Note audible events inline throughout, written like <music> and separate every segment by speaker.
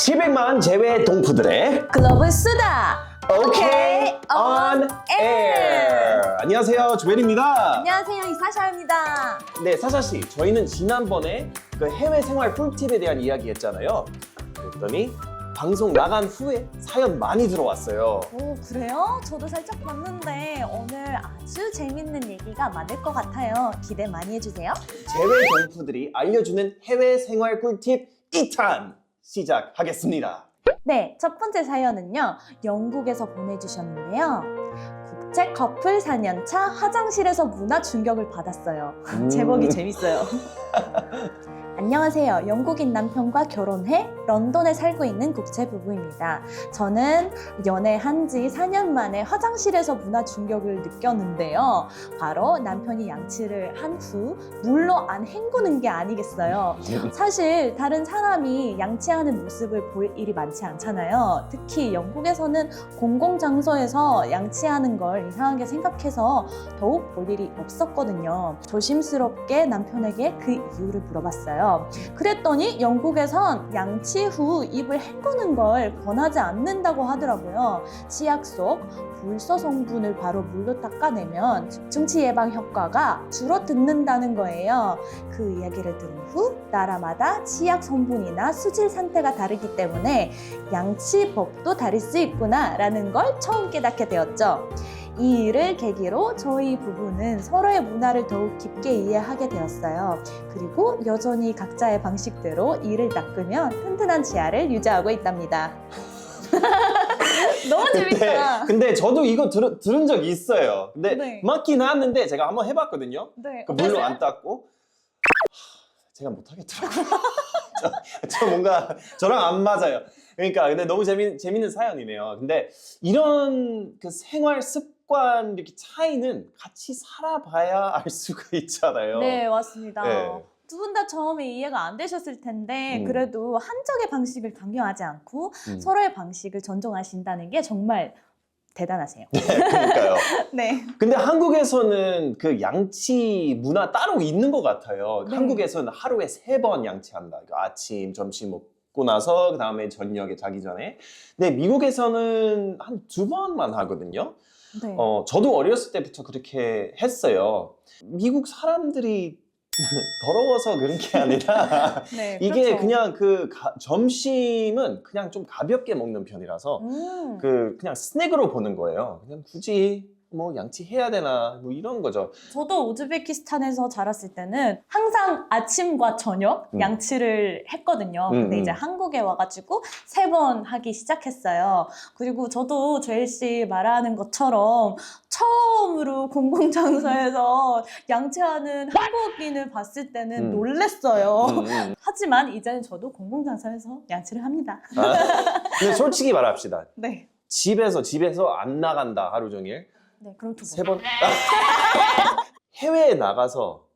Speaker 1: 700만 제외 동포들의
Speaker 2: 글로벌 수다.
Speaker 1: OK on Air. 안녕하세요, 조엘입니다.
Speaker 2: 안녕하세요, 이사샤입니다.
Speaker 1: 네, 사샤 씨, 저희는 지난번에 그 해외 생활 꿀팁에 대한 이야기 했잖아요. 그랬더니 방송 나간 후에 사연 많이 들어왔어요.
Speaker 2: 오, 그래요? 저도 살짝 봤는데 오늘 아주 재밌는 얘기가 많을 것 같아요. 기대 많이 해주세요.
Speaker 1: 제외 동포들이 알려주는 해외 생활 꿀팁 2탄 시작하겠습니다.
Speaker 2: 네, 첫 번째 사연은요. 영국에서 보내주셨는데요. 국제 커플 4년차 화장실에서 문화 충격을 받았어요. <laughs>
Speaker 1: 음.
Speaker 2: 제목이 재밌어요. <laughs> 안녕하세요. 영국인 남편과 결혼해 런던에 살고 있는 국제 부부입니다. 저는 연애한 지 4년 만에 화장실에서 문화 충격을 느꼈는데요. 바로 남편이 양치를 한 후 물로 안 헹구는 게 아니겠어요. <laughs> 사실 다른 사람이 양치하는 모습을 볼 일이 많지 않잖아요. 특히 영국에서는 공공장소에서 양치하는 걸 이상하게 생각해서 더욱 볼 일이 없었거든요. 조심스럽게 남편에게 그 이유를 물어봤어요. 그랬더니 영국에선 양치 후 입을 헹구는 걸 권하지 않는다고 하더라고요. 치약 속 불소 성분을 바로 물로 닦아내면 중치 예방 효과가 줄어든다는 거예요. 그 이야기를 들은 후 나라마다 치약 성분이나 수질 상태가 다르기 때문에 양치법도 다를 수 있구나라는 걸 처음 깨닫게 되었죠. 이 일을 계기로 저희 부부는 서로의 문화를 더욱 깊게 이해하게 되었어요. 그리고 여전히 각자의 방식대로 이를 닦으며 튼튼한 치아를 유지하고 있답니다. <laughs> 너무
Speaker 1: 근데,
Speaker 2: 재밌다.
Speaker 1: 근데 저도 이거 들, 들은 적이 있어요. 근데
Speaker 2: 네.
Speaker 1: 맞긴 하는데 제가 한번 해봤거든요.
Speaker 2: 네,
Speaker 1: 그 물로? 안 닦고 하, 제가 못하겠더라고요. <laughs> 저, 저 뭔가 저랑 안 맞아요. 그러니까 근데 너무 재미 재밌는 사연이네요. 근데 이런 그 생활 습 관 이렇게 차이는 같이 살아봐야 <laughs> 알 수가 있잖아요.
Speaker 2: 네, 맞습니다.
Speaker 1: 네.
Speaker 2: 두 분 다 처음에 이해가 안 되셨을 텐데
Speaker 1: 음.
Speaker 2: 그래도 한쪽의 방식을 강요하지 않고
Speaker 1: 음.
Speaker 2: 서로의 방식을 존중하신다는 게 정말 대단하세요.
Speaker 1: 그러니까요. <laughs>
Speaker 2: 네.
Speaker 1: 근데 한국에서는 그 양치 문화 따로 있는 것 같아요.
Speaker 2: 네.
Speaker 1: 한국에서는 하루에 세 번 양치한다. 그 아침, 점심 먹고 나서 그 다음에 저녁에 자기 전에. 근데 미국에서는 한 두 번만 하거든요.
Speaker 2: 네.
Speaker 1: 어, 저도 어렸을 때부터 그렇게 했어요. 미국 사람들이 <laughs> 더러워서 그런 게 아니라 <laughs>
Speaker 2: 네,
Speaker 1: 이게
Speaker 2: 그렇죠.
Speaker 1: 그냥 그 가- 점심은 그냥 좀 가볍게 먹는 편이라서
Speaker 2: 음.
Speaker 1: 그 그냥 스낵으로 보는 거예요. 그냥 굳이 뭐 양치해야 되나 뭐 이런 거죠.
Speaker 2: 저도 우즈베키스탄에서 자랐을 때는 항상 아침과 저녁
Speaker 1: 음.
Speaker 2: 양치를 했거든요.
Speaker 1: 음,
Speaker 2: 근데 이제
Speaker 1: 음.
Speaker 2: 한국에 와가지고 세 번 하기 시작했어요. 그리고 저도 조엘 씨 말하는 것처럼 처음으로 공공장소에서 양치하는 한국인을 봤을 때는
Speaker 1: 음.
Speaker 2: 놀랬어요.
Speaker 1: 음, 음. <laughs>
Speaker 2: 하지만 이제는 저도 공공장소에서 양치를 합니다.
Speaker 1: 아, 근데 솔직히 말합시다. <laughs>
Speaker 2: 네.
Speaker 1: 집에서 집에서 안 나간다 하루 종일
Speaker 2: 네, 그럼
Speaker 1: 두세
Speaker 2: 번.
Speaker 1: 번 <laughs> 해외에 나가서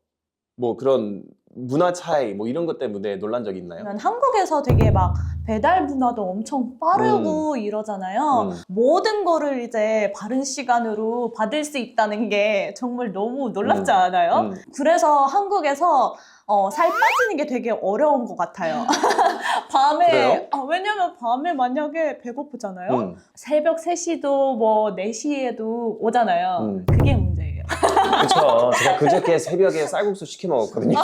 Speaker 1: 뭐 그런 문화 차이 뭐 이런 것 때문에 놀란 적 있나요?
Speaker 2: 난 한국에서 되게 막 배달 문화도 엄청 빠르고 이러잖아요.
Speaker 1: 음.
Speaker 2: 모든 거를 이제 바른 시간으로 받을 수 있다는 게 정말 너무 놀랍지
Speaker 1: 음.
Speaker 2: 않아요?
Speaker 1: 음.
Speaker 2: 그래서 한국에서 어, 살 빠지는 게 되게 어려운 것 같아요. <laughs> 밤에? 아, 왜냐면 밤에 만약에 배고프잖아요?
Speaker 1: 음.
Speaker 2: 새벽 3시도 뭐 4시에도 오잖아요.
Speaker 1: 음.
Speaker 2: 그게.
Speaker 1: 그렇죠. 제가 그저께 새벽에 쌀국수 시켜 먹었거든요.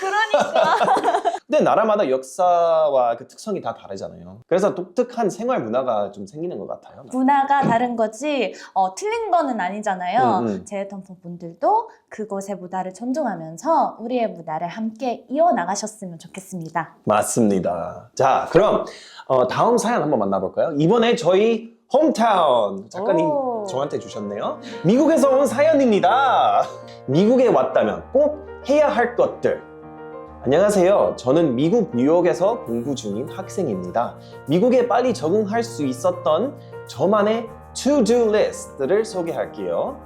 Speaker 2: 그러니까. <laughs>
Speaker 1: 근데 나라마다 역사와 그 특성이 다 다르잖아요. 그래서 독특한 생활 문화가 좀 생기는 것 같아요.
Speaker 2: 문화가 다른 거지 어, 틀린 거는 아니잖아요.
Speaker 1: 음, 음.
Speaker 2: 제해통풍 분들도 그곳의 문화를 존중하면서 우리의 문화를 함께 이어나가셨으면 좋겠습니다.
Speaker 1: 맞습니다. 자, 그럼 어, 다음 사연 한번 만나볼까요? 이번에 저희 홈타운 작가님
Speaker 2: 오.
Speaker 1: 저한테 주셨네요. 미국에서 온 사연입니다. 미국에 왔다면 꼭 해야 할 것들. 안녕하세요. 저는 미국 뉴욕에서 공부 중인 학생입니다. 미국에 빨리 적응할 수 있었던 저만의 to-do list를 소개할게요.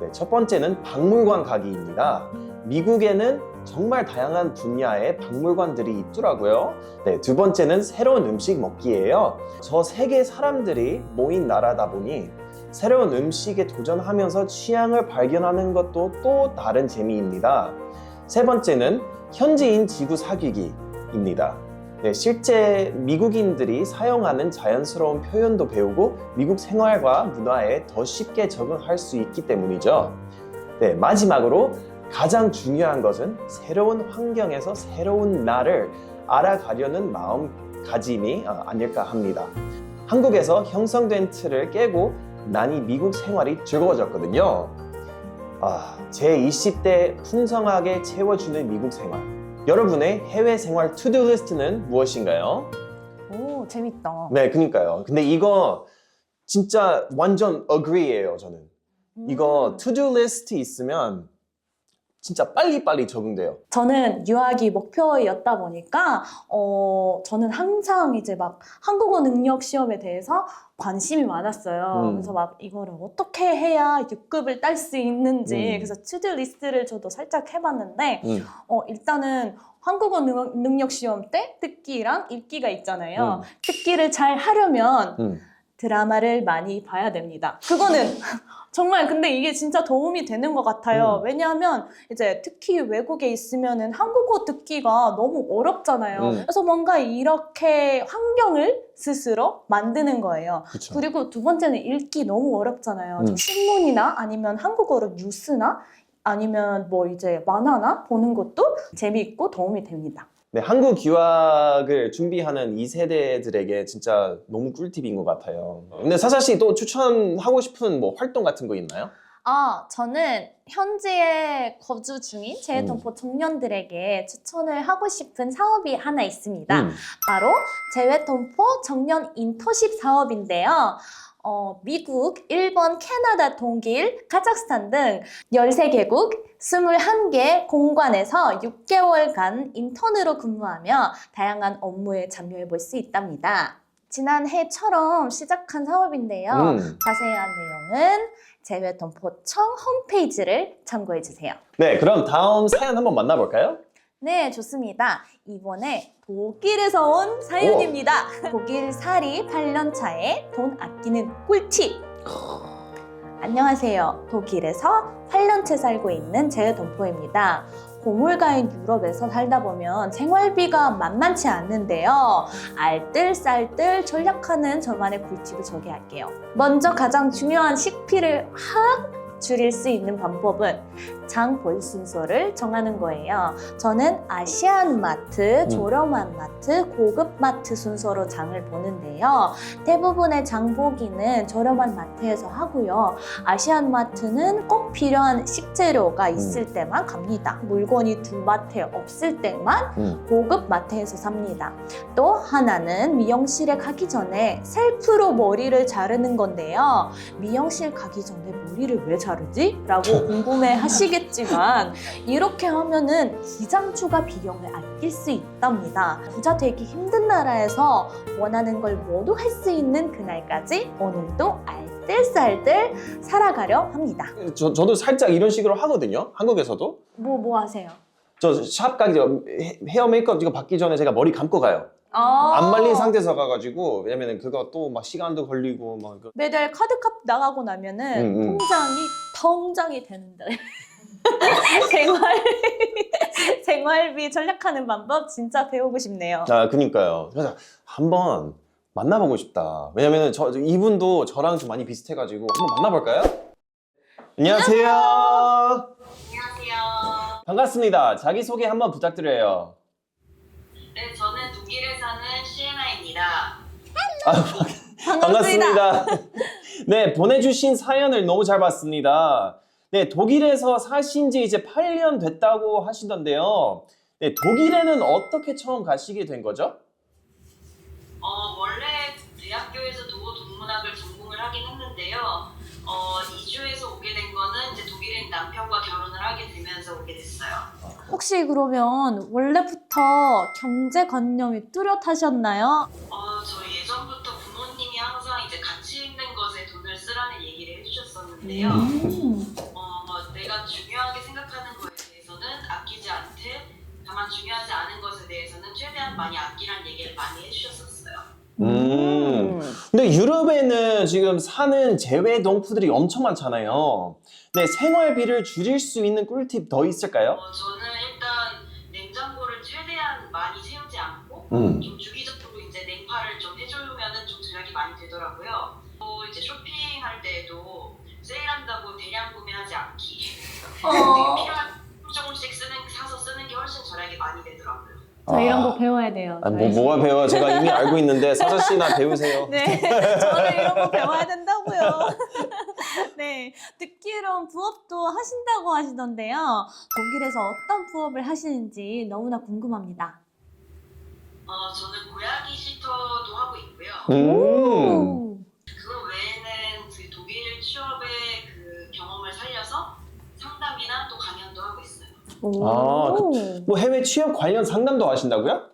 Speaker 1: 네, 첫 번째는 박물관 가기입니다. 미국에는 정말 다양한 분야의 박물관들이 있더라고요. 네, 두 번째는 새로운 음식 먹기예요. 저 세계 사람들이 모인 나라다 보니 새로운 음식에 도전하면서 취향을 발견하는 것도 또 다른 재미입니다. 세 번째는 현지인 지구 사귀기입니다. 네, 실제 미국인들이 사용하는 자연스러운 표현도 배우고 미국 생활과 문화에 더 쉽게 적응할 수 있기 때문이죠. 네, 마지막으로 가장 중요한 것은 새로운 환경에서 새로운 나를 알아가려는 마음가짐이 어, 아닐까 합니다. 한국에서 형성된 틀을 깨고 난이 미국 생활이 즐거워졌거든요. 아, 제 20대 풍성하게 채워주는 미국 생활. 여러분의 해외 생활 투두 리스트는 무엇인가요?
Speaker 2: 오, 재밌다.
Speaker 1: 네, 그니까요. 근데 이거 진짜 완전 agree예요, 저는. 이거
Speaker 2: 음.
Speaker 1: 투두 리스트 있으면 진짜 빨리빨리 적응돼요.
Speaker 2: 저는 유학이 목표였다 보니까 어 저는 항상 이제 막 한국어 능력 시험에 대해서 관심이 많았어요.
Speaker 1: 음.
Speaker 2: 그래서 막 이거를 어떻게 해야 6급을 딸 수 있는지
Speaker 1: 음.
Speaker 2: 그래서 투두 리스트를 저도 살짝 해봤는데
Speaker 1: 음.
Speaker 2: 어 일단은 한국어 능, 능력 시험 때 듣기랑 읽기가 있잖아요.
Speaker 1: 음.
Speaker 2: 듣기를 잘 하려면
Speaker 1: 음.
Speaker 2: 드라마를 많이 봐야 됩니다. 그거는 정말 근데 이게 진짜 도움이 되는 것 같아요.
Speaker 1: 음.
Speaker 2: 왜냐하면 이제 특히 외국에 있으면은 한국어 듣기가 너무 어렵잖아요.
Speaker 1: 음.
Speaker 2: 그래서 뭔가 이렇게 환경을 스스로 만드는 거예요.
Speaker 1: 그쵸.
Speaker 2: 그리고 두 번째는 읽기 너무 어렵잖아요.
Speaker 1: 음.
Speaker 2: 신문이나 아니면 한국어로 뉴스나 아니면 뭐 이제 만화나 보는 것도 재미있고 도움이 됩니다.
Speaker 1: 네, 한국 유학을 준비하는 2세대들에게 진짜 너무 꿀팁인 것 같아요. 근데 사사 씨 또 추천하고 싶은 뭐 활동 같은 거 있나요?
Speaker 2: 아, 저는 현지에 거주 중인
Speaker 1: 음.
Speaker 2: 재외동포 청년들에게 추천을 하고 싶은 사업이 하나 있습니다.
Speaker 1: 음.
Speaker 2: 바로 재외동포 청년 인터십 사업인데요. 어, 미국, 일본, 캐나다, 독일, 카자흐스탄 등 13개국 21개 공관에서 6개월간 인턴으로 근무하며 다양한 업무에 참여해 볼 수 있답니다. 지난해처럼 시작한 사업인데요.
Speaker 1: 음.
Speaker 2: 자세한 내용은 재외동포청 홈페이지를 참고해 주세요.
Speaker 1: 네, 그럼 다음 사연 한번 만나볼까요?
Speaker 2: 네, 좋습니다. 이번에 독일에서 온 사연입니다. <laughs> 독일 살이 8년 차에 돈 아끼는 꿀팁. 안녕하세요. 독일에서 8년째 살고 있는 재외동포입니다. 고물가인 유럽에서 살다 보면 생활비가 만만치 않는데요. 알뜰살뜰 전략하는 저만의 꿀팁을 소개할게요. 먼저 가장 중요한 식비를 확 줄일 수 있는 방법은 장볼 순서를 정하는 거예요. 저는 아시안 마트,
Speaker 1: 음.
Speaker 2: 저렴한 마트, 고급 마트 순서로 장을 보는데요. 대부분의 장보기는 저렴한 마트에서 하고요. 아시안 마트는 꼭 필요한 식재료가 있을 때만 갑니다. 물건이 두 마트에 없을 때만
Speaker 1: 음.
Speaker 2: 고급 마트에서 삽니다. 또 하나는 미용실에 가기 전에 셀프로 머리를 자르는 건데요. 미용실 가기 전에 머리를 왜 자르 지? 라고 궁금해 하시겠지만 이렇게 하면은 기장 추가 비용을 아낄 수 있답니다. 부자 되기 힘든 나라에서 원하는 걸 모두 할 수 있는 그날까지 오늘도 알뜰살뜰 살아가려 합니다.
Speaker 1: 저, 저도 살짝 이런 식으로 하거든요. 한국에서도.
Speaker 2: 뭐, 뭐 하세요?
Speaker 1: 저 샵 가기 전 헤- 헤어 메이크업 이거 받기 전에 제가 머리 감고 가요.
Speaker 2: 아~
Speaker 1: 안 말린 상태에서 가가지고 왜냐면 그거 또 막 시간도 걸리고 막 그-
Speaker 2: 매달 카드값 나가고 나면은
Speaker 1: 음, 음.
Speaker 2: 통장이 통장이 되는데 <laughs> 생활 생활비 전략하는 방법 진짜 배우고 싶네요.
Speaker 1: 아 그니까요. 그래서 한번 만나보고 싶다. 왜냐면은 저저 이분도 저랑 좀 많이 비슷해가지고 한번 만나볼까요? 안녕하세요.
Speaker 3: 안녕하세요.
Speaker 1: 반갑습니다. 자기 소개 한번 부탁드려요.
Speaker 3: 네, 저는 독일에 사는 시에나입니다.
Speaker 1: 반갑습니다. 네, 보내주신 사연을 너무 잘 봤습니다. 네, 독일에서 사신 지 이제 8년 됐다고 하시던데요. 네, 독일에는 어떻게 처음 가시게 된 거죠?
Speaker 3: 어, 원래 대학교에서 도어 동문학을 전공을 하긴 했는데요. 어, 이주해서 오게 된 거는 이제 독일인 남편과 결혼을 하게 되면서 오게 됐어요.
Speaker 2: 혹시 그러면 원래부터 경제관념이 뚜렷하셨나요?
Speaker 3: 어, 저예전부터 부모님이 항상 이제 가치 있는 것에 돈을 쓰라는 얘기를 해주셨었는데요.
Speaker 2: 음.
Speaker 3: 어, 뭐 내가 중요하게 생각하는 거에 대해서는 아끼지 않되 다만 중요하지 않은 것에 대해서는 최대한 많이 아끼라는 얘기를 많이 해주셨었어요.
Speaker 1: 음. 근데 유럽에는 지금 사는 재외 동포들이 엄청 많잖아요. 네, 생활비를 줄일 수 있는 꿀팁 더 있을까요?
Speaker 3: 어, 저는 일단 냉장고를 최대한 많이 채우지 않고
Speaker 1: 음.
Speaker 3: 좀주기적으로 이제 냉파를 좀 해주면은 좀 절약이 많이 되더라고요. 또 이제 쇼핑할 때에도 세일한다고 대량 구매하지 않기.
Speaker 2: 어. <laughs>
Speaker 3: 필요한 조금씩 쓰는 사서 쓰는 게 훨씬 절약이 많이 되더라고요.
Speaker 2: 저 이런 거 배워야 돼요.
Speaker 1: 아, 뭐, 뭐가 배워? 제가 이미 알고 있는데 <laughs> 사자 씨나 배우세요.
Speaker 2: 네, 저는 이런 거 배워야 된다고요. <laughs> 네, 듣기론 부업도 하신다고 하시던데요. 독일에서 어떤 부업을 하시는지 너무나 궁금합니다.
Speaker 3: 어, 저는 고양이 시터도 하고 있고요.
Speaker 1: 음.
Speaker 2: 오.
Speaker 3: 그거 외에는 그 독일 취업의 그 경험을 살려서 상담이나 또 강연도 하고
Speaker 1: 아, 뭐 해외 취업 관련 상담도 하신다고요?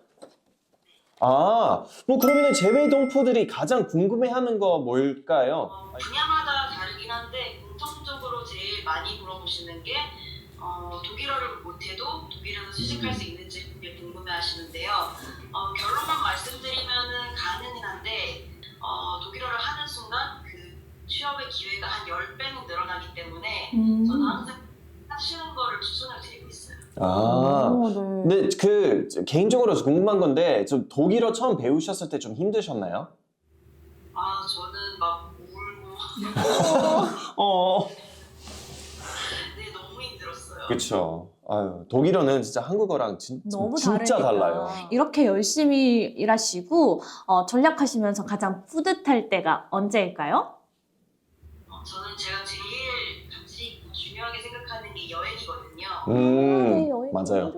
Speaker 1: 아, 뭐 그러면 제외 동포들이 가장 궁금해하는 거 뭘까요?
Speaker 3: 어, 분야마다 다르긴 한데 공통적으로 제일 많이 물어보시는 게 어, 독일어를 못해도 독일에서 취직할 수 있는지 되게 궁금해하시는데요. 어, 결론만 말씀드리면은 가능은 한데 어, 독일어를 하는 순간 그 취업의 기회가 한 10배는 늘어나기 때문에
Speaker 2: 음.
Speaker 3: 저는 항상 하시는 거를 추천을 드리고 있어요.
Speaker 1: 아,
Speaker 2: 오, 네.
Speaker 1: 근데 그 개인적으로 궁금한 건데 좀 독일어 처음 배우셨을 때 좀 힘드셨나요?
Speaker 3: 아 저는 막 울고 <laughs>
Speaker 1: 어,
Speaker 3: 네 너무 힘들었어요.
Speaker 1: 그렇죠. 아유, 독일어는 진짜 한국어랑 진,
Speaker 2: 너무
Speaker 1: 진짜
Speaker 2: 다르니까.
Speaker 1: 달라요.
Speaker 2: 이렇게 열심히 일하시고 어, 전략하시면서 가장 뿌듯할 때가 언제일까요?
Speaker 3: 어, 저는 제가 제일 같이 중요하게 생각하는 게 여행이거든요.
Speaker 1: 음, 맞아요.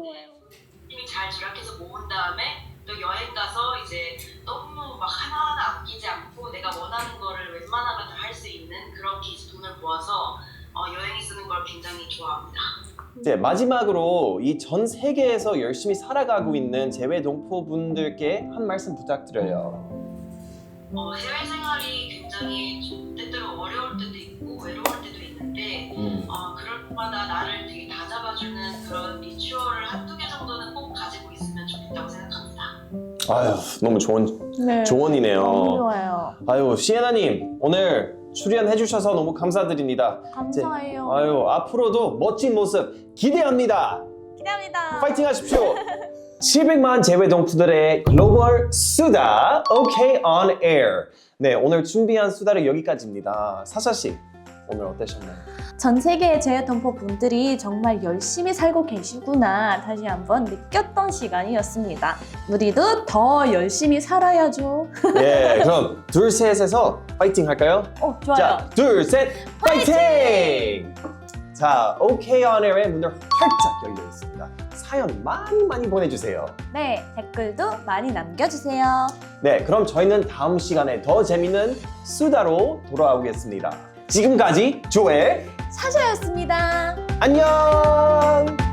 Speaker 3: 팀이 잘 조략해서 모은 다음에 또 여행 가서 이제 너무 막 하나하나 아끼지 않고 내가 원하는 거를 웬만하면 다 할 수 있는 그렇게 이제 돈을 모아서 어, 여행에 쓰는 걸 굉장히 좋아합니다.
Speaker 1: 이제 마지막으로 이 전 세계에서 열심히 살아가고 있는 제외 동포분들께 한 말씀 부탁드려요.
Speaker 3: 어, 해외 생활이 굉장히 좀 때때로 어려울 때도 있고 외로울 때도 있는데
Speaker 1: 음.
Speaker 3: 어, 그럴 때마다 나를 되게 다잡아주는 그런
Speaker 1: 아유, 너무 좋은
Speaker 2: 네. 너무
Speaker 1: 조언이네요.
Speaker 2: 좋아요.
Speaker 1: 아유, 시에나님 오늘 출연해 주셔서 너무 감사드립니다.
Speaker 2: 감사해요.
Speaker 1: 아유, 앞으로도 멋진 모습 기대합니다.
Speaker 2: 기대합니다.
Speaker 1: 파이팅 하십시오. 700만 제외 동포들의 글로벌 수다 OK on Air. 네, 오늘 준비한 수다는 여기까지입니다. 사샤 씨, 오늘 어떠셨나요?
Speaker 2: 전 세계의 제휴동포 분들이 정말 열심히 살고 계시구나 다시 한번 느꼈던 시간이었습니다. 우리도 더 열심히 살아야죠.
Speaker 1: 예, 그럼 둘 셋에서 파이팅 할까요?
Speaker 2: 어, 좋아요.
Speaker 1: 자, 둘, 셋, 파이팅! 자, OK on Air의 문을 활짝 열려 있습니다. 사연 많이 많이 보내주세요.
Speaker 2: 네, 댓글도 많이 남겨주세요.
Speaker 1: 네, 그럼 저희는 다음 시간에 더 재밌는 수다로 돌아오겠습니다. 지금까지 조의
Speaker 2: 사자였습니다.
Speaker 1: 안녕!